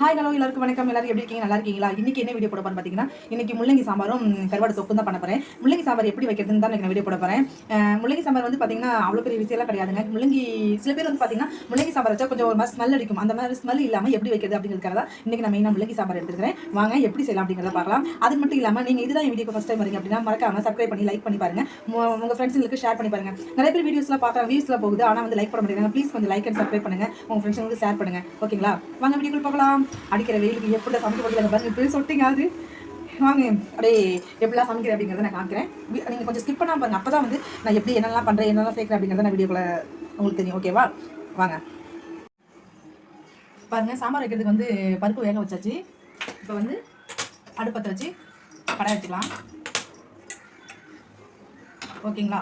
Hi hello எல்லாருக்கும் வணக்கம். எல்லாரும் எப்படி இருக்கீங்க? நல்லா இருக்கீங்களா? இன்னைக்கு என்ன வீடியோ போட போறேன் பார்த்தீங்கன்னா இன்னைக்கு முள்ளங்கி சாம்பாரும் கருவாடு தொக்கும் தான் பண்ண போறேன். முள்ளங்கி சாம்பார் எப்படி வைக்கிறதுன்னு தான் நான் வீடியோ போட போறேன். முள்ளங்கி சாம்பார் வந்து பார்த்தீங்கன்னா அவ்வளோ பெரிய விஷயம்லாம் கிடையாதுங்க. முள்ளங்கி சில பேர் வந்து பார்த்தீங்கன்னா முள்ளங்கி சாம்பார் வச்சா கொஞ்சம் ஒரு மாதிரி ஸ்மெல் அடிக்கும். அந்த மாதிரி ஸ்மெல் இல்லாமல் எப்படி வைக்கிறது அப்படிங்கிறதுக்காக தான் இன்னைக்கு நான் மெயினாக முள்ளங்கி சாம்பார் எடுத்துக்கிறேன் வாங்க எப்படி செய்யலாம் அப்படிங்கிறத பார்க்கலாம். அது மட்டும் இல்லாமல் நீங்கள் இதுதான் என் வீடியோ ஃபஸ்ட் டைம் வரீங்க அப்படின்னா மறக்காம சப்ஸ்கிரைப் பண்ணி லைக் பண்ணி பாருங்க. உங்கள் ஃப்ரெண்ட்ஸுங்களுக்கு ஷேர் பண்ணி பாருங்க. நிறைய பேர் வீடியோஸ்லாம் பார்க்குறாங்க வியூஸ்லாம் போகுது. ஆனால் வந்து லைக் பண்ண மாட்டேங்கிறாங்க. ப்ளீஸ் கொஞ்சம் லைக் அண்ட் சப்ஸ்கிரைப் பண்ணுங்க. உங்கள் ஃப்ரெண்ட்ஸுங்களுக்கு ஷேர் பண்ணுங்க. ஓகேங்களா வாங்க வீடியோக்குள்ள போகலாம். அடிக்கிற வெயிலுக்கு எப்படி சமைக்க போகிறது பாருங்க இப்படி சொட்டிங்காது வாங்க அப்படியே எப்படிலாம் சமைக்கிறேன் அப்படிங்கிறத நான் காமிக்கிறேன். நீங்கள் கொஞ்சம் ஸ்கிப் பண்ணால் பாருங்க. அப்பதான் வந்து நான் எப்படி என்னெல்லாம் பண்ணுறேன் என்னெல்லாம் சேர்க்குறேன் அப்படிங்கிறத நான் வீடியோக்குள்ள உங்களுக்கு தெரியும். ஓகேவா வாங்க. பாருங்கள் சாம்பார் வைக்கிறதுக்கு வந்து பருப்பு வேக வச்சாச்சு. இப்போ வந்து அடுப்பத்தை வச்சு கடை வச்சுக்கலாம். ஓகேங்களா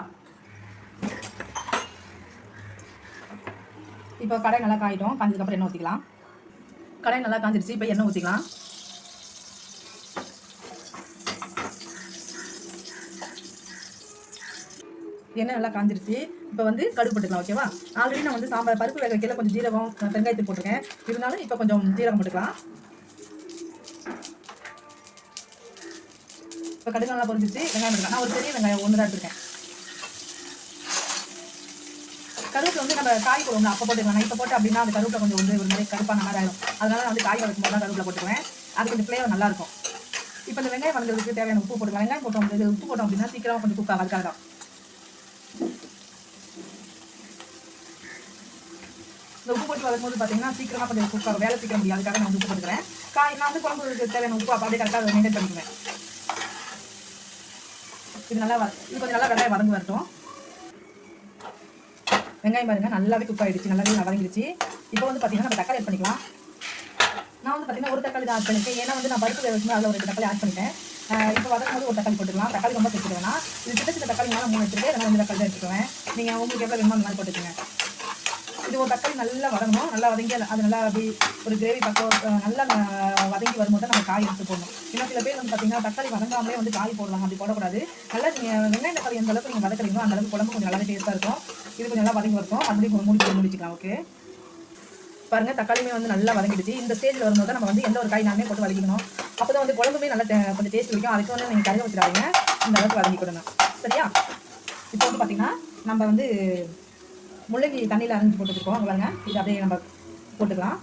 இப்போ கடை நல்லா காயிட்டோம். காஞ்சதுக்கப்புறம் என்ன ஊற்றிக்கலாம் கடாய் நல்லா காஞ்சிருச்சு. இப்போ எண்ணெய் ஊற்றிக்கலாம் எண்ணெய் நல்லா காஞ்சிருச்சு. இப்போ வந்து கடுகு போட்டுக்கலாம் ஓகேவா ஆல்ரெடி நான் வந்து சாம்பார் பருப்பு வேக வைக்கல. கொஞ்சம் ஜீரகம் அஹ், வெங்காயத்தை போட்டிருக்கேன். இருந்தாலும் இப்போ கொஞ்சம் ஜீரகம் போட்டுக்கலாம். இப்போ கடுகு நல்லா பொரிஞ்சிருச்சு. வெங்காயம் போட்டுக்கலாம். நான் ஒரு பெரிய வெங்காயம் ஒன்று தான் எடுத்துருக்கேன். கருவேப்பிலை வந்து நம்ம காய் போடுவோம் அப்போ போட்டுக்கலாம். நான் இப்போ போட்டு அப்படின்னா அந்த கருவேப்பிலை கொஞ்சம் வந்து ஒரு மாதிரி கருப்பான மாதிரி ஆயிடும் அதனால நான் வந்து காய் வதக்கும் போது தான் கருவேப்பிலை போட்டுக்குவேன். அது கொஞ்சம் ஃப்ளேவர் நல்லாயிருக்கும் இப்போ இந்த வெங்காயம் வதங்கிறதுக்கு தேவையான உப்பு போட்டுக்கலாம். வெங்காயம் போட்டோம் இது உப்பு போட்டோம் அப்படின்னா சீக்கிரமாக கொஞ்சம் குக் ஆகும் அதுக்காக இந்த உப்பு போட்டு வளர்க்கும் போது பார்த்தீங்கன்னா சீக்கிரமாக கொஞ்சம் குக் ஆகும். வேலை சீக்கிரம் முடியாது. அதுக்காக நான் உப்பு போட்டுக்கிறேன். காய் நான் வந்து குழம்புக்கு தேவையான உப்பு அப்போ அப்படியே கரெக்டாக மெயின்டைன் பண்ணிக்குவேன். இது நல்லா வ- இது கொஞ்சம் நல்லா வெங்காயம் வதங்கி வரட்டும். வெங்காயம் பாருங்க நல்லாவே குக் ஆயிடுச்சு நல்லாவே வதங்கிடுச்சு. இப்போ வந்து பார்த்தீங்கன்னா நம்ம தக்காளி ஆட் பண்ணிக்கலாம். நான் வந்து பார்த்தீங்கன்னா ஒரு தக்காளி தான் ஆட் பண்ணிருக்கேன். ஏன்னா வந்து நான் பருப்பு வேக அதில் ஒரு தக்காளி ஆட் பண்ணிட்டேன். இப்போ வதக்கும் போது ஒரு தக்காளி போட்டுக்கலாம். தக்காளி ரொம்ப சேர்த்துக்க இது சின்ன சின்ன தக்காளி மேலே மூணு எடுத்துருக்கேன் நான் ரெண்டு தக்காளி தான் எடுத்துக்குவேன். நீங்கள் உங்களுக்கு எவ்வளோ வேணுமோ அந்த மாதிரி போட்டுக்கோங்க. இது ஒரு தக்காளி நல்லா வதங்கணும். நல்லா வதங்கி அது நல்லா அப்படி ஒரு கிரேவி பக்கம் நல்லா வதங்கி வரும்போது தான் நம்ம காய் எடுத்து போடணும். ஏன்னா சில பேர் வந்து பார்த்தீங்கன்னா தக்காளி வதங்காமலே வந்து காய் போடலாம் அப்படி போடக்கூடாது. நல்லா நீங்கள் வெங்காயம் தக்காளி எந்த அளவுக்கு நீங்கள் வதக்குறீங்களோ அந்த அளவுக்கு குழம்பு கொஞ்சம் நல்லாவே டேஸ்ட்டாக இருக்கும். இது கொஞ்சம் நல்லா வதங்கி வரட்டும். மறுபடியும் மூடி முடிச்சுக்கலாம் ஓகே பாருங்க தக்காளியுமே வந்து நல்லா வதங்கிடுச்சு. இந்த ஸ்டேஜில் வரும்போது நம்ம வந்து எந்த ஒரு காய்னாலுமே போட்டு வதக்கிக்கணும். அப்போ தான் வந்து குழம்புமே நல்லா டே- கொஞ்சம் டேஸ்ட் வைக்கும் அதுக்கு வந்து நீங்கள் கருக வச்சிடாதீங்க. இந்த அளவுக்கு வதக்கி கொடுங்க. சரியா? இப்போ வந்து பார்த்தீங்கன்னா நம்ம வந்து முள்ளங்கி தண்ணியில் அரைஞ்சி போட்டுருக்கோம் அங்க பாருங்க. இது அப்படியே நம்ம போட்டுக்கலாம்.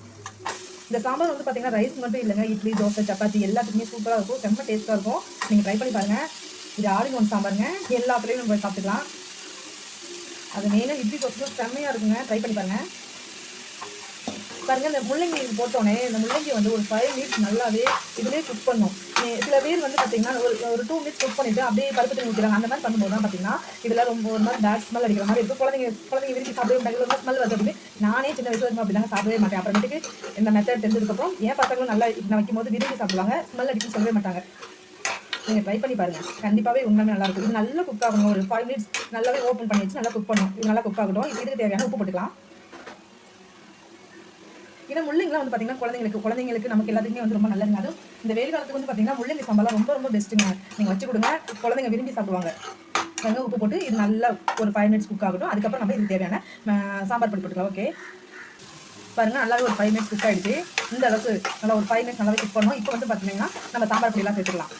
இந்த சாம்பார் வந்து பார்த்தீங்கன்னா ரைஸ் மட்டும் இல்லைங்க. இட்லி தோசை சப்பாத்தி எல்லாத்துக்குமே சூப்பராக இருக்கும். செம்ம டேஸ்ட்டாக இருக்கும். நீங்கள் ட்ரை பண்ணி பாருங்கள் இது ஆளுங்க ஒன்று சாம்பாருங்க. எல்லாத்துலேயும் நம்ம சாப்பிட்டுக்கலாம். அது மெயினாக இட்லி தோசைக்கும் செம்மையாக இருக்குங்க. ட்ரை பண்ணி பாருங்கள் பாருங்கள் இந்த முள்ளங்கி போட்டோன்னே இந்த முள்ளங்கி வந்து ஒரு ஃபைவ் மினிட்ஸ் நல்லாவே இதுலேயே குக் பண்ணும். சில பேர் வந்து பார்த்தீங்கன்னா ஒரு ஒரு டூ மினிட்ஸ் குக் பண்ணிட்டு அப்படியே பருப்பு தண்ணி ஊற்றிடுறாங்க அந்த மாதிரி பண்ணும்போது தான் பார்த்தீங்கன்னா இதெல்லாம் ரொம்ப ஒரு மாதிரி பேட் ஸ்மெல் அடிக்கிற மாதிரி இருக்கும். குழந்தைங்க குழந்தைங்க விரும்பி சாப்பிடவே மாட்டாங்க. ஸ்மெல் வருது அப்படின்னு நானே சின்ன வயசு இருக்கும் அப்படிதாங்க சாப்பிடவே மாட்டேன். அப்புறமேட்டுக்கு இந்த மெத்தட் தெரிஞ்சதுக்கப்புறம் என் பசங்களும் நல்லா நான் வைக்கும் போது விரும்பி சாப்பிடுவாங்க. ஸ்மெல் அடிக்கும் சொல்லவே மாட்டாங்க. நீங்கள் ட்ரை பண்ணி பாருங்கள் கண்டிப்பாகவே உண்மையுமே நல்லாயிருக்கும் இது நல்லா குக் ஆகணும். ஒரு ஃபைவ் மினிட்ஸ் நல்லாவே ஓப்பன் பண்ணி வச்சு நல்லா குக் பண்ணணும். இது நல்லா குக் ஆகட்டும். இதுக்கு தேவையான உப்பு போட்டுக்கலாம். ஏன்னா முள்ளங்கிலாம் வந்து பார்த்தீங்கன்னா குழந்தைங்களுக்கு குழந்தைங்களுக்கு நமக்கு எல்லாத்துக்குமே வந்து ரொம்ப நல்லதுங்க. அதுவும் இந்த வெயில் காலத்துக்கு வந்து பார்த்தீங்கன்னா முள்ளங்கி சம்பளம் ரொம்ப ரொம்ப பெஸ்ட்டுங்க நீங்கள் வச்சு கொடுங்க. குழந்தைங்க விரும்பி சாப்பிடுவாங்க. வெங்காயம் உப்பு போட்டு இது நல்லா ஒரு ஃபைவ் மினிட்ஸ் குக் ஆகட்டும். அதுக்கப்புறம் நம்ம இதுக்கு தேவையான சாம்பார் பொடி போட்டுக்கலாம். ஓகே பாருங்கள் நல்லாவே ஒரு ஃபைவ் மினிட்ஸ் குக் ஆகிடுச்சு இந்த அளவுக்கு நல்லா ஒரு ஃபைவ் மினிட்ஸ் நல்லாவே குக் பண்ணுவோம் இப்போ வந்து பார்த்தீங்கன்னா நம்ம சாம்பார் பொடியெல்லாம் சேர்த்துக்கலாம்.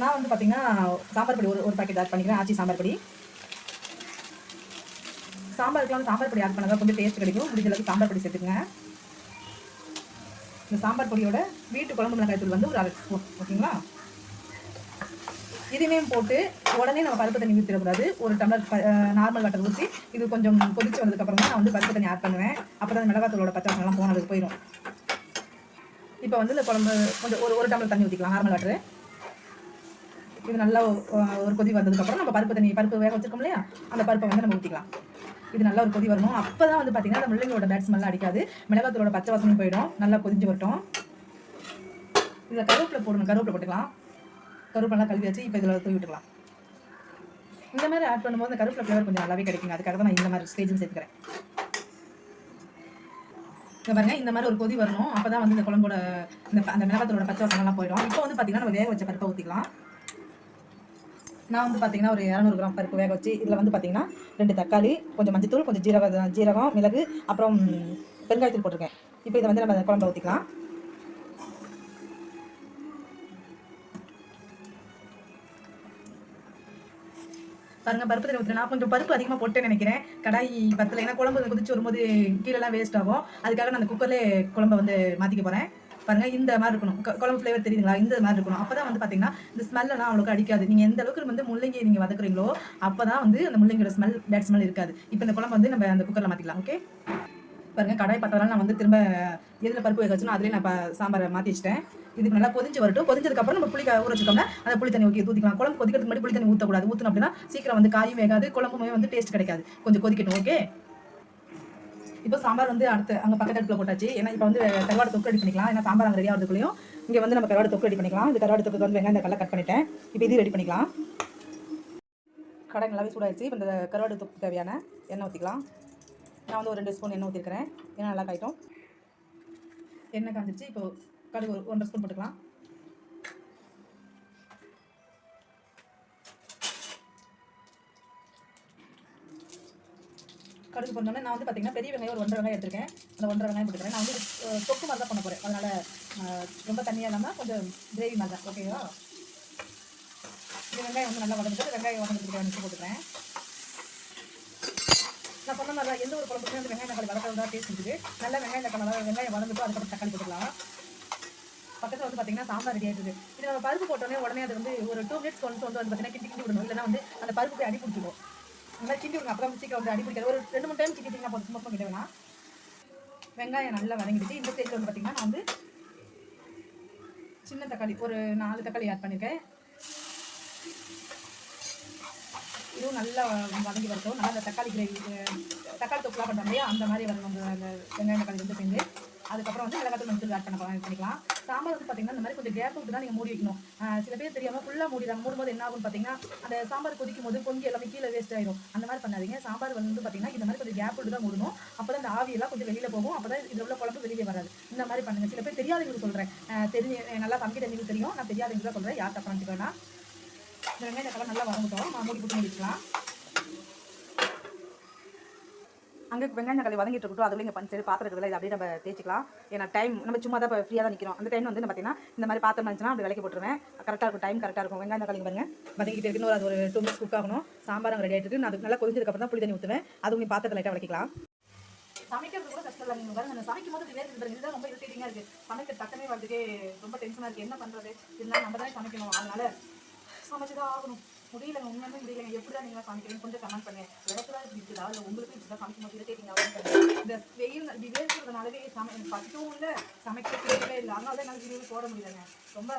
நான் வந்து பார்த்தீங்கன்னா சாம்பார் பொடி ஒரு ஒரு பாக்கெட் ஆட் பண்ணிக்கிறேன். ஆச்சி சாம்பார் பொடி. சாம்பாருக்குலாம் வந்து சாம்பார் பொடி ஆட் பண்ணால் கொஞ்சம் டேஸ்ட் கிடைக்கும். முடிஞ்ச அளவுக்கு சாம்பார் பொடி சேர்த்துக்கங்க. இந்த சாம்பார் பொடியோட வீட்டு குழம்பு மிளகாய் தூள் வந்து ஒரு அரை ஸ்பூன் ஓகேங்களா இதையுமே போட்டு உடனே நம்ம பருப்பு தண்ணி ஊற்றிடக்கூடாது ஒரு டம்ளர் நார்மல் வாட்டர் ஊற்றி இது கொஞ்சம் கொதிச்சு வந்ததுக்கப்புறம் தான் நான் வந்து பருப்பு தண்ணி ஆட் பண்ணுவேன். அப்போ தான் மிளகாத்தூளோட பச்சை வாசனைலாம் போனதுக்கு போயிடும் இப்போ வந்து இந்த குழம்பு கொஞ்சம் ஒரு ஒரு டம்ளர் தண்ணி ஊற்றிக்கலாம் நார்மல் வாட்டரு இது நல்லா ஒரு கொதி வந்ததுக்கப்புறம் நம்ம பருப்பு தண்ணி பருப்பு வேக வச்சிருக்கோம் இல்லையா? அந்த பருப்பை வந்து நம்ம ஊற்றிக்கலாம் இது நல்லா ஒரு கொதி வரணும். அப்போ தான் வந்து பார்த்தீங்கன்னா அந்த முள்ளங்கியோட பேட் ஸ்மெல்லாம் அடிக்காது. மிளகாத்தூளோட பச்சை வாசனை போயிடும். நல்லா கொதிஞ்சு வரட்டும். இதில் கருவேப்பிலை போடணும். கருவேப்பிலை போட்டுக்கலாம். கருவேப்பிலாம் கழுவி வச்சு இப்போ இதில் தூவி விட்டுக்கலாம். இந்த மாதிரி ஆட் பண்ணும்போது அந்த கருவேப்பிலை ஃப்ளேவர் கொஞ்சம் நல்லாவே கிடைக்குங்க. அதுக்காக தான் நான் இந்த மாதிரி ஸ்டேஜும் சேர்த்துக்கிறேன். இங்க பாருங்க இந்த மாதிரி ஒரு கொதி வரணும். அப்போ தான் வந்து இந்த குழம்போட இந்த அந்த மிளகாத்தூளோட பச்சை வாசனைலாம் போயிடும். இப்போ வந்து பார்த்தீங்கன்னா நம்ம வேக வச்ச பருப்பை ஊற்றிக்கலாம் நான் வந்து பார்த்தீங்கன்னா ஒரு இரநூறு கிராம் பருப்பு வேக வச்சு இதில் வந்து பார்த்திங்கன்னா ரெண்டு தக்காளி கொஞ்சம் மஞ்சத்தூள் கொஞ்சம் ஜீரக ஜீரகம் மிளகு அப்புறம் பெருங்காயத்தூள் போட்டிருக்கேன். இப்போ இதை வந்து நம்ம குழம்பு ஊற்றிக்கலாம் பாருங்க பருப்பு தண்ணி ஊற்றுனா கொஞ்சம் பருப்பு அதிகமாக போட்டேன்னு நினைக்கிறேன். கடாய் பத்தில். ஏன்னா குழம்பு குதிச்சு வரும்போது கீழெல்லாம் வேஸ்ட் ஆகும். அதுக்காக நான் அந்த குக்கரில் குழம்பை வந்து மாற்றிக்க போகிறேன் பாருங்க இந்த மாதிரி இருக்கணும். குழம்பு ஃப்ளேவர் தெரியுதுங்களா? இந்த மாதிரி இருக்கணும். அப்பதான் வந்து பாத்தீங்கன்னா இந்த ஸ்மெல்லாம் அவ்வளோக்கு அடிக்காது. நீங்க எந்த அளவுக்கு வந்து முள்ளங்கி நீங்க வதக்குறீங்களோ அப்பதான் வந்து அந்த முள்ளங்கியோட ஸ்மெல் பேட் ஸ்மெல் இருக்காது. இப்போ இந்த குழம்பு வந்து நம்ம அந்த குக்கர்ல மாத்திக்கலாம் ஓகே பாருங்க கடாய் பார்த்ததால நான் வந்து திரும்ப எதுல பருப்பு வேக வச்சுன்னா அதுலேயே நான் சாம்பாரை மாத்தி வச்சிட்டேன். இதுக்கு நல்லா கொதிஞ்சு வரட்டும். கொதிஞ்சதுக்கு அப்புறம் நம்ம புளி ஊற வச்சுக்கோங்க அந்த புளி தண்ணி ஓகே ஊற்றிக்கலாம் குழம்பு கொதிக்கிறதுக்கு முன்னாடி புளி தண்ணி ஊற்றக்கூடாது ஊற்றணும் அப்படின்னா சீக்கிரம் வந்து காயும் வேகாது குழம்புமே வந்து டேஸ்ட் கிடைக்காது. கொஞ்சம் கொதிக்கட்டும் ஓகே இப்போ சாம்பார் வந்து அடுத்து அங்கே பக்கத்து அடுப்பில் போட்டாச்சு. ஏன்னா இப்போ வந்து கருவாடு தொக்கு ரெடி பண்ணிக்கலாம். ஏன்னா சாம்பார் அங்கே ரெடி ஆகிறதுக்குள்ளேயும் இங்கே வந்து நம்ம கருவாடு தொக்கு ரெடி பண்ணிக்கலாம். இந்த கருவாடு தொக்கு வந்து வெங்காயம் தக்காளி கட் பண்ணிட்டேன். இப்போ இது ரெடி பண்ணிக்கலாம். கடை நல்லாவே சூடாயிடுச்சு இப்போ இந்த கருவாடு தொக்கு தேவையான எண்ணெய் ஊற்றிக்கலாம் நான் வந்து ஒரு ரெண்டு ஸ்பூன் எண்ணெய் ஊற்றிருக்கிறேன் ஏன்னா நல்லா காய்ட்டும். எண்ணெய் காய்ச்சிச்சு இப்போ கடுகு ஒரு ஒன்றரை ஸ்பூன் போட்டுக்கலாம். கடுகு பண்ணோன்னே நான் வந்து பார்த்தீங்கன்னா பெரிய வெங்காயம் ஒரு ஒன்றரை வெங்காயம் எடுத்துருக்கேன். அந்த ஒன்றரை வெங்காயம் போட்டுக்கிறேன். நான் வந்து தொக்கு மாதிரி தான் பண்ண போகிறேன் அதனால் ரொம்ப தண்ணியாக இல்லாமல் கொஞ்சம் கிரேவி மாதிரி தான். ஓகேவா இது வெங்காயம் வந்து நல்லா வளர்ந்துட்டு வெங்காயம் வதங்கிறதுக்கு நிமிஷம் போட்டுக்கிறேன். நான் சொன்ன மாதிரி எந்த ஒரு குழம்புக்குமே வந்து வெங்காயம் தக்காளி வதக்கிறது தான் டேஸ்ட் இருக்குது. நல்லா வெங்காயம் தக்காளி நல்லா வெங்காயம் வதங்கிட்டு அதுக்கப்புறம் தக்காளி போட்டுக்கலாம். பக்கத்தில் வந்து பார்த்தீங்கன்னா சாம்பார் ரெடி ஆகிடுது இது நம்ம பருப்பு போட்டோன்னே உடனே அது வந்து ஒரு டூ மினிட்ஸ் கொண்டு வந்து வந்து பார்த்தீங்கன்னா கிண்டி கிண்டி விடணும். இல்லைனா வந்து அந்த பருப்பு போய் அடி பிடிச்சிடும். அந்த மாதிரி கிண்டி விடணும் அப்போ சீக்கிரம் வந்து அடிப்பிடிக்காது ஒரு ரெண்டு மூணு டைம் கிண்டிட்டீங்கன்னா போதும். சும்மா கிட்ட வேணாம். வெங்காயம் நல்லா வதங்கிடுச்சு. இந்த ஸ்டேஜில் வந்து பார்த்தீங்கன்னா நான் வந்து சின்ன தக்காளி ஒரு நாலு தக்காளி ஆட் பண்ணியிருக்கேன் இதுவும் நல்லா வதங்கி வரட்டும். நல்லா அந்த தக்காளி கிரேவி தக்காளி தொப்புலாம் பண்ணுறோம் இல்லையா அந்த மாதிரி வரணும் அந்த வெங்காயம் தக்காளி வந்து செஞ்சு அதுக்கப்புறம் வந்து மிளகாத்தூள் மஞ்சள் ஆட் பண்ண பண்ணிக்கலாம். சாம்பார் வந்து பார்த்தீங்கன்னா இந்த மாதிரி கொஞ்சம் கேப் விட்டு தான் நீங்கள் மூடி வைக்கணும். சில பேர் தெரியாமல் ஃபுல்லாக மூடிடுறாங்க மூடும்போது என்ன ஆகும்னு பார்த்தீங்கன்னா அந்த சாம்பார் கொதிக்கும் போது பொங்கி எல்லாமே கீழே வேஸ்ட் ஆயிடும் அந்த மாதிரி பண்ணாதீங்க. சாம்பார் வந்து பார்த்தீங்கன்னா இந்த மாதிரி கொஞ்சம் கேப் விட்டு தான் மூடணும். அப்போ தான் அந்த ஆவியெல்லாம் கொஞ்சம் வெளியில் போகும். அப்போ தான் இதில் உள்ள குழம்பு வெளியே வராது. இந்த மாதிரி பண்ணுங்கள் சில பேர் தெரியாதவங்களுக்கு சொல்கிறேன் தெரிஞ்சு நல்லா சமைக்க தெரிஞ்சு தெரியும். நான் தெரியாதவங்களுக்கு தான் சொல்கிறேன் யார் தப்பா நினச்சிக்க வேணாம் இந்த வெங்காயம் நல்லா வதங்கட்டும். நான் மூடி போட்டு முடிக்கலாம் அங்கே வெங்காயம் தக்காளி வதங்கிட்டு இருக்கட்டும் அதுல இங்கே பஞ்சு பாத்திரம் இருக்குல்ல இது அப்படியே நம்ம தேய்ச்சிக்கலாம். ஏன்னா டைம் நம்ம சும்மா தான் ஃப்ரீயாக தான் நிற்கிறோம் அந்த டைம் வந்து பார்த்தீங்கன்னா இந்த மாதிரி பாத்திரம் இருந்துச்சுன்னா அப்படி விலைக்கு போட்டுருவேன். கரெக்டாக இருக்கும் டைம் கரெக்டாக இருக்கும். வெங்காயம் தக்காளி பாருங்க வதங்கிட்டு இருக்குன்னு ஒரு அது ஒரு டூ மினிட்ஸ் குக் ஆகணும். சாம்பார் ரெடி ஆகிட்டு நான் அதுக்கு நல்லா கொதிஞ்சதுக்கப்புறம் தான் புளி தண்ணி ஊற்றுவேன் அது உங்கள் பாத்திரத்தை லைட்டாக வளர்க்கலாம் சமைக்கிறது கூட கஷ்டம் இல்லை நீங்கள் பாருங்க சமைக்கும் போது வேறு பாருங்க இதுதான் ரொம்ப இரிட்டேட்டிங்காக இருக்குது சமைக்க டக்குனே வரதுக்கே ரொம்ப டென்ஷனாக இருக்குது என்ன பண்ணுறது இதெல்லாம் நம்ம தான் சமைக்கணும் அதனால சமைச்சு தான் ஆகணும். முடியலங்க உண்மையுமே முடியல எப்படி தான் நீங்கள் சமைக்கிறீங்க கொஞ்சம் கமெண்ட் பண்ணுங்க. எனக்கு தான் இப்படி இருக்குதா. இல்லை உங்களுக்கு இப்படி தான் சமைக்கும் போது இந்த வெயில் இப்படி வேர்க்கிறதுனாலவே சமை எனக்கு பசிக்கவும் இல்லை சமைக்க இல்லை. அதனால தான் எனக்கு வீடியோ போட முடியலங்க. ரொம்ப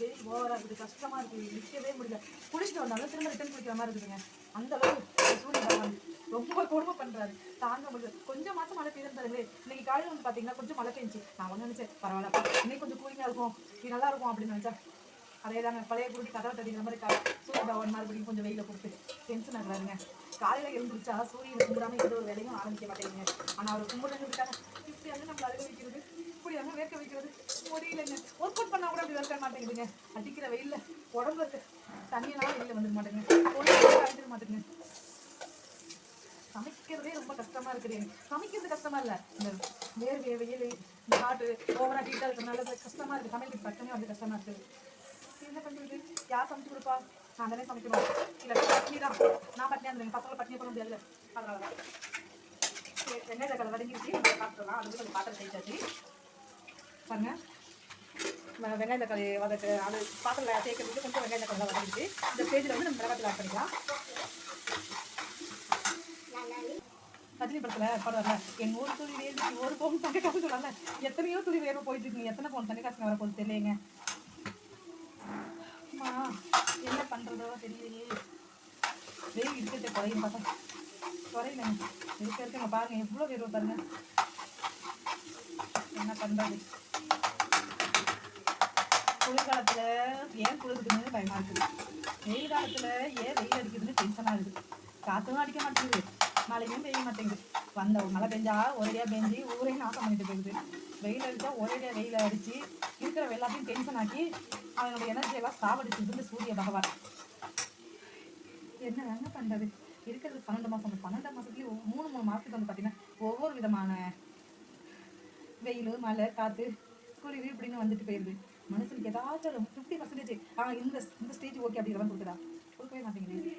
வெயில் ஓவராக இருக்குது கஷ்டமாக இருக்குது நிற்கவே முடியல. குளிச்சுட்டு வந்தாலும் திரும்ப ரிட்டர்ன் குளிக்கிற மாதிரி இருக்குதுங்க. அந்த அளவுக்கு சூரிய பகவான் ரொம்ப கொடுமை பண்றாரு. தாங்க முடியல. கொஞ்சம் மாசம் மழை பெய்யுறது இன்னைக்கு காலையில் வந்து பாத்தீங்கன்னா கொஞ்சம் மழை பெஞ்சு. நான் ஒன்று நினைச்சேன் பரவாயில்ல இன்னைக்கு கொஞ்சம் கூலிங்காக இருக்கும். நல்லா இருக்கும் அப்படின்னு நினைச்சேன். அதே தாங்க பழைய குருடி கதவை தட்டிக்கிற மாதிரி கா சூரிய பகவான் மறுபடியும் கொஞ்சம் வெயில கொடுத்து டென்ஷன் ஆகுறாருங்க காலையில எழுந்திரிச்சா சூரியனை கும்பிடாம எந்த ஒரு வேலையும் ஆரம்பிக்க மாட்டேங்க ஆனா அவர் கும்பிடுறதுக்காக இப்படி வந்து நம்ம அழுக வைக்கிறது இப்படி வந்து வேர்க்க வைக்கிறது முடியலங்க. ஒர்க் அவுட் பண்ணா கூட அப்படி வேர்க்க மாட்டேங்குதுங்க. அடிக்கிற வெயில்ல உடம்பு தண்ணியெல்லாம் வெளியில வந்துட மாட்டேங்க அழிஞ்சிட மாட்டேங்குங்க சமைக்கிறதே ரொம்ப கஷ்டமா இருக்குது சமைக்கிறது கஷ்டமா இல்ல. இந்த வேர்வை வெயில் இந்த காட்டு ஓவரா ஹீட்டா இருக்கிறதுனால கஷ்டமா இருக்கு. சமைக்கிறது பக்கமே வந்து கஷ்டமா இருக்குது. என்ன பண்றது? யார் சமைச்சு கொடுப்பா? நான் தானே சமைக்கணும். இல்லை பட்னி தான் நான் பட்னியா இருந்தேன் பசங்களை பட்னியா போட முடியாதுல்ல. அதனாலதான். சரி, வெங்காய தக்காளி வதங்கிருச்சு பார்த்துக்கலாம் அது வந்து கொஞ்சம் பாத்திரம் தேய்ச்சாச்சு. பாருங்கள் வெ- வெங்காய தக்காளி வதக்கு அது பாத்திரம் தேய்க்கிறதுக்கு கொஞ்சம் வெங்காய தக்காளி வதங்கிடுச்சு இந்த ஸ்டேஜில் வந்து நம்ம மிளகாத்தூள் ஆட் பண்ணிக்கலாம். ரஜினி படத்தில் படம்ல என் ஒரு துளி வேர்வை ஒரு பவுன் தங்க காசு சொல்லல எத்தனையோ துளி வேர்வை போயிட்டு இருக்குங்க எத்தனை பவுன் தங்க காசு வரப்போகுது தெரியலைங்க அம்மா என்ன பண்றதோ தெரியலையே. வெயில் இருக்கிறத குறையும் பார்த்தா குறையிலங்க இருக்க இருக்கங்க பாருங்க எவ்வளோ வேர்வை பாருங்க. என்ன பண்றது? குளிர்காலத்துல ஏன் குளிர்க்குதுன்னு பயமா இருக்குது. வெயில் காலத்துல ஏன் வெயில் அடிக்குதுன்னு டென்ஷனா இருக்குது. காத்தும் அடிக்க மாட்டேங்குது. மழையும் பெய்ய மாட்டேங்குது. வந்த மழை பெஞ்சா ஒரேடியா பெஞ்சு ஊரையும் நாசம் பண்ணிட்டு போகுது வெயில் அடிச்சா ஒரேடியா வெயில் அடிச்சு இருக்கிற எல்லாத்தையும் டென்ஷன் ஆக்கி அவனோட எனர்ஜி எல்லாம் சாவடிச்சுட்டு சூரிய பகவான். என்ன என்ன பண்றது? இருக்கிறது பன்னெண்டு மாசம். அந்த பன்னெண்டு மாசத்துலயும் மூணு மூணு மாசத்துக்கு வந்து பாத்தீங்கன்னா ஒவ்வொரு விதமான வெயில் மழை காத்து குளிர் இப்படின்னு வந்துட்டு போயிருது. மனுஷனுக்கு ஏதாச்சும் ஃபிஃப்டி பர்சன்டேஜ் ஆ இந்த இந்த ஸ்டேஜ் ஓகே அப்படிங்கிறதான் கொடுக்குதா? கொடுக்கவே மாட்டேங்குது.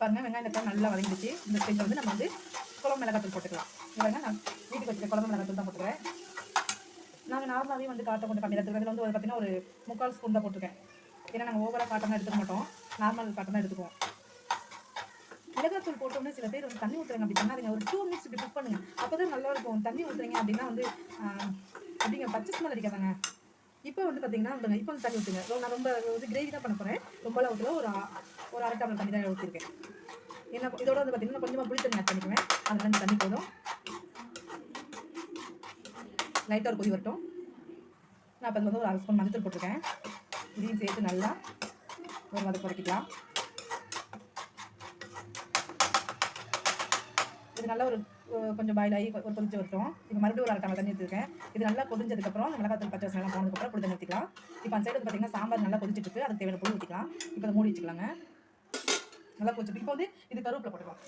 பாருங்க வெங்காயம் நல்லா வளைஞ்சிச்சு இந்த ஸ்டேஜில் வந்து நம்ம வந்து குழம்பு மிளகாத்தூள் போட்டுக்கலாம். இல்லைன்னா நான் வீட்டுக்கு வச்சுருக்க குழம்பு மிளகாத்தூள் தான் போட்டுக்கிறேன். நாங்கள் நார்மலாகவே வந்து காட்டை கொஞ்சம் கம்மியாக எடுத்துக்கிறோம் வந்து ஒரு பார்த்தீங்கன்னா ஒரு முக்கால் ஸ்பூன் தான் போட்டிருக்கேன். ஏன்னா நாங்கள் ஓவராக காட்டம்லாம் எடுத்துக்க மாட்டோம். நார்மல் காட்டம் தான் எடுத்துக்குவோம். மிளகாத்தூள் போட்டோம்னா சில பேர் வந்து தண்ணி ஊற்றுறாங்க அப்படி பண்ணாதீங்க. ஒரு டூ மினிட்ஸ் இப்படி குக் பண்ணுங்க. அப்போ தான் நல்லா இருக்கும். தண்ணி ஊற்றுறீங்க அப்படின்னா வந்து அப்படிங்க பச்சை ஸ்மெல் அடிக்காதாங்க. இப்போ வந்து பார்த்தீங்கன்னா இப்போ வந்து தண்ணி ஊற்றுங்க நான் ரொம்ப வந்து கிரேவி தான் பண்ண போகிறேன் ரொம்பலாம் ஊற்றல ஒரு ஒரு அரை டம்ளர் தண்ணி தான் ஊற்றிருக்கேன் ஏன்னா இதோட வந்து பார்த்தீங்கன்னா கொஞ்சமாக புளி தண்ணி ஆட் பண்ணிக்குவேன். அதில் வந்து தண்ணி போதும். லைட்டாக ஒரு கொதி வரட்டும். நான் இப்போ வந்து ஒரு அரை ஸ்பூன் மஞ்சள் போட்டிருக்கேன். இதையும் சேர்த்து நல்லா ஒரு வதக்கு வதக்கிக்கலாம் இது நல்லா ஒரு கொஞ்சம் பாயில் ஆகி ஒரு கொதிச்சு வரட்டும். இப்போ மறுபடியும் ஒரு அரை தண்ணி எடுத்துருக்கேன் இது நல்லா கொதிஞ்சதுக்கப்புறம் அந்த மிளகாத்தூள் பச்சை வசனம் போனதுக்கப்புறம் புளி தண்ணி ஊற்றிக்கலாம் இப்போ அந்த சைடு வந்து பார்த்தீங்கன்னா சாம்பார் நல்லா கொதிச்சுட்டு இருக்கு அதுக்கு தேவையான புளி ஊற்றிக்கலாம் இப்போ அதை மூடி வச்சுக்கலாங்க. நல்லா கொதிச்சுட்டு இப்போ வந்து இது கருவேப்பிலை போட்டுக்கலாம்.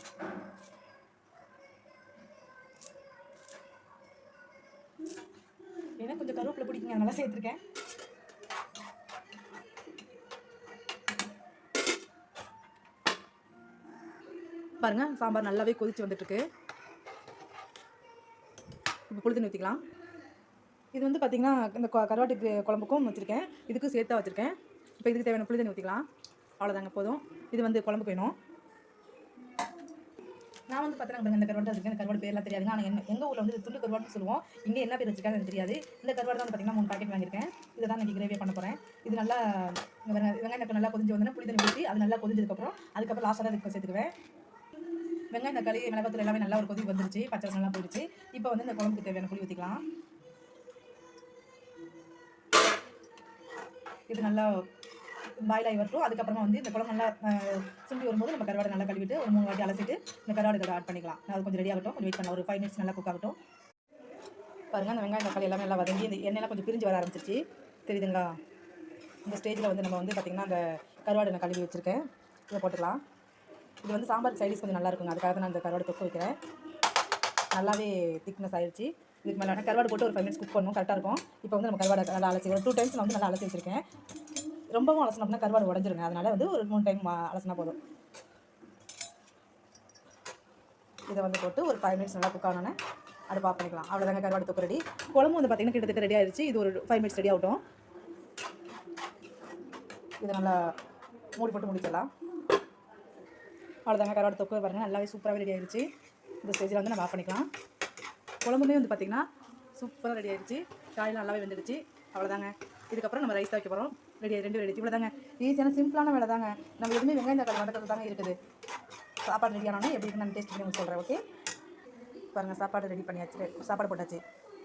கொஞ்சம் கருவேப்பிலை பிடிக்குங்க அதனால சேர்த்துருக்கேன். பாருங்க சாம்பார் நல்லாவே கொதிச்சு வந்துட்டு இருக்கு இப்போ புளித்தண்ணி ஊற்றிக்கலாம் இது வந்து பார்த்தீங்கன்னா இந்த கொ- கருவாட்டு குழம்புக்கும் வச்சுருக்கேன். இதுக்கும் சேர்த்தா வச்சுருக்கேன். இப்போ இதுக்கு தேவையான புளித்தண்ணி ஊற்றிக்கலாம் அவ்வளோதாங்க போதும். இது வந்து குழம்புக்கு வேணும். நான் வந்து பார்த்தீங்கன்னா இந்த கருவாடு வச்சிருக்கேன். இந்த கருவாடு பேர்லாம் தெரியாது ஆனால் என்ன எங்கள் ஊரில் வந்து துண்டு கருவாடுன்னு சொல்லுவோம். இங்கே என்ன பேர் வச்சிருக்காங்க எனக்கு தெரியாது. இந்த கருவாடு தான் வந்து பார்த்தீங்கன்னா மூணு பாக்கெட் வாங்கியிருக்கேன். இதை தான் இன்னைக்கு கிரேவியாக பண்ண போகிறேன் இது நல்லா வெங்காயம் நல்லா கொதிஞ்சு வந்தோன்னா புளி தண்ணி ஊற்றி அது நல்லா கொதிஞ்சதுக்கப்புறம் அதுக்கப்புறம் லாஸ்ட்டாக தான் இதுக்கு சேர்த்துக்குவேன். வெங்காயம் தக்காளி மிளகாத்தூள் எல்லாமே நல்லா ஒரு கொதி வந்துருச்சு. பச்சை நல்லா போயிடுச்சு. இப்போ வந்து இந்த குழம்புக்கு தேவையான புளி ஊற்றிக்கலாம் இது நல்லா பாயில் ஆகி வரட்டும் அதுக்கப்புறமா வந்து இந்த குழம்பு நல்லா சுண்டி வரும்போது நம்ம கருவாடை நல்லா கழுவிட்டு ஒரு மூணு வாட்டி அலசிட்டு இந்த கருவாடு இதோட ஆட் பண்ணிக்கலாம். அது கொஞ்சம் ரெடி ஆகட்டும். கொஞ்சம் வெயிட் பண்ணலாம். ஒரு ஃபைவ் மினிட்ஸ் நல்லா குக் ஆகட்டும். பாருங்க அந்த வெங்காயம் தக்காளி எல்லாமே நல்லா வதங்கி இந்த எண்ணெய்லாம் கொஞ்சம் பிரிஞ்சு வர ஆரம்பிச்சிருச்சு. தெரியுதுங்களா? இந்த ஸ்டேஜில் வந்து நம்ம வந்து பார்த்திங்கன்னா அந்த கருவாடை நான் கழுவி வச்சுருக்கேன். இதை போட்டுக்கலாம். இது வந்து சாம்பார் சைடிஸ் கொஞ்சம் நல்லா இருக்குங்க. அதுக்காக தான் நான் இந்த கருவாடு தொக்கு வைக்கிறேன். நல்லாவே திக்னஸ் ஆயிடுச்சு இதுக்கு மேலே கருவாடு போட்டு ஒரு ஃபைவ் மினிட்ஸ் குக் பண்ணணும் கரெக்டாக இருக்கும். இப்போ வந்து நம்ம கருவாடை நல்லா அலசி ஒரு டூ டைம்ஸ் நான் வந்து நல்லா அலசி வச்சிருக்கேன். ரொம்பவும் அலசினோம்னா அப்படின்னா கருவாடு உடஞ்சிருங்க. அதனால வந்து ஒரு மூணு டைம் அலசினா போதும். இதை வந்து போட்டு ஒரு ஃபைவ் மினிட்ஸ் நல்லா குக் ஆனோன்னே அடுப்பு ஆஃப் பண்ணிக்கலாம். அவ்வளோதாங்க கருவாடு தொக்கு ரெடி குழம்பு வந்து பார்த்தீங்கன்னா கிட்டத்தட்ட ரெடி ஆயிடுச்சு இது ஒரு ஃபைவ் மினிட்ஸ் ரெடி ஆகட்டும். இதை நல்லா மூடி போட்டு முடிச்சிடலாம். அவ்வளோதாங்க கருவாடு தொக்கு பாருங்கள் நல்லாவே சூப்பராகவே ரெடி ஆயிடுச்சு இந்த ஸ்டேஜில் வந்து நம்ம ஆஃப் பண்ணிக்கலாம். குழம்புமே வந்து பார்த்திங்கன்னா சூப்பராக ரெடி ஆயிடுச்சு காயில் நல்லாவே வெந்துடுச்சு. அவ்வளோதாங்க இதுக்கப்புறம் நம்ம ரைஸ் தான் வைக்க போகிறோம் ரெடி ரெண்டு ரெடி இவ்வளோதாங்க ஈஸியான சிம்பிளான வேலை தாங்க. நம்ம எதுவுமே வெங்காயம் தக்காளி வதக்கிறது தாங்க இருக்குது. சாப்பாடு ரெடி ஆனோடனே எப்படி நான் டேஸ்ட் பண்ணி சொல்கிறேன் ஓகே பாருங்கள் சாப்பாடு ரெடி பண்ணியாச்சு. சாப்பாடு போட்டாச்சு.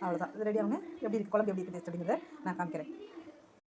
அவ்வளோதான் இது ரெடி ஆகுங்க எப்படி இருக்கு? குழம்பு எப்படி இருக்குது டேஸ்ட் அப்படிங்கிறத நான் காமிக்கிறேன்.